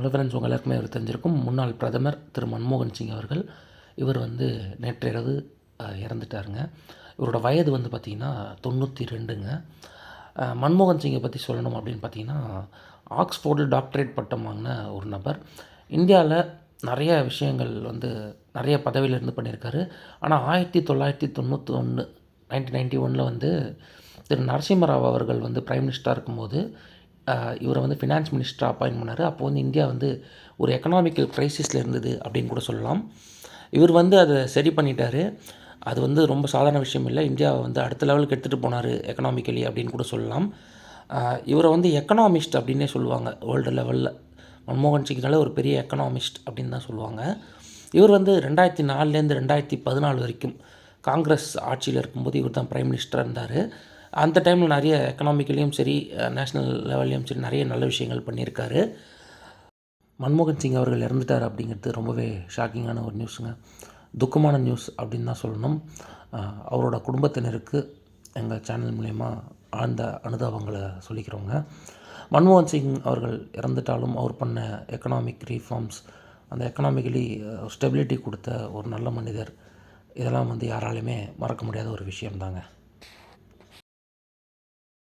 Hello friends உங்கள் எல்லாருக்குமே இவர் தெரிஞ்சிருக்கும். முன்னாள் பிரதமர் திரு மன்மோகன் சிங் அவர்கள் இவர் வந்து நேற்றிரவு இறந்துட்டாருங்க. இவரோட வயது வந்து பார்த்திங்கன்னா தொண்ணூற்றி ரெண்டுங்க மன்மோகன் சிங்கை பற்றி சொல்லணும் அப்படின்னு பார்த்தீங்கன்னா ஆக்ஸ்ஃபோர்டில் டாக்டரேட் பட்டம் வாங்கின ஒரு நபர். இந்தியாவில் நிறைய விஷயங்கள் வந்து நிறைய பதவியில் இருந்து பண்ணியிருக்காரு. ஆனால் ஆயிரத்தி தொள்ளாயிரத்தி தொண்ணூற்றி ஒன்று நைன்டீன் நைன்டி ஒனில் வந்து திரு நரசிம்மராவ் அவர்கள் வந்து பிரைம் மினிஸ்டராக இருக்கும்போது இவரை வந்து ஃபினான்ஸ் மினிஸ்டராக அப்பாயின்ட் பண்ணார். அப்போ வந்து இந்தியா வந்து ஒரு எக்கனாமிக்கல் க்ரைசிஸில் இருந்தது அப்படின்னு கூட சொல்லலாம். இவர் வந்து அதை சரி பண்ணிட்டார். அது வந்து ரொம்ப சாதாரண விஷயம் இல்லை. இந்தியாவை வந்து அடுத்த லெவலுக்கு எடுத்துகிட்டு போனார் எக்கனாமிக்கலி அப்படின்னு கூட சொல்லலாம். இவரை வந்து எக்கனாமிஸ்ட் அப்படின்னே சொல்லுவாங்க. வேர்ல்டு லெவலில் மன்மோகன் சிங்னால ஒரு பெரிய எக்கனாமிஸ்ட் அப்படின்னு தான் சொல்லுவாங்க. இவர் வந்து ரெண்டாயிரத்தி நாலுலேருந்து ரெண்டாயிரத்தி பதினாலு வரைக்கும் காங்கிரஸ் ஆட்சியில் இருக்கும்போது இவர் தான் பிரைம் மினிஸ்டராக இருந்தார். அந்த டைமில் நிறைய எக்கனாமிக்கலையும் சரி நேஷ்னல் லெவல்லையும் சரி நிறைய நல்ல விஷயங்கள் பண்ணியிருக்காரு. மன்மோகன் சிங் அவர்கள் இறந்துட்டார் அப்படிங்கிறது ரொம்பவே ஷாக்கிங்கான ஒரு நியூஸுங்க துக்கமான நியூஸ் அப்படின்னு தான் சொல்லணும். அவரோட குடும்பத்தினருக்கு எங்கள் சேனல் மூலயமா ஆழ்ந்த அனுதாபங்களை சொல்லிக்கிறோங்க. மன்மோகன் சிங் அவர்கள் இறந்துட்டாலும் அவர் பண்ண எக்கனாமிக் ரீஃபார்ம்ஸ் அந்த எக்கனாமிக்கலி ஸ்டெபிலிட்டி கொடுத்த ஒரு நல்ல மனிதர் இதெல்லாம் வந்து யாராலையுமே மறக்க முடியாத ஒரு விஷயம்தாங்க.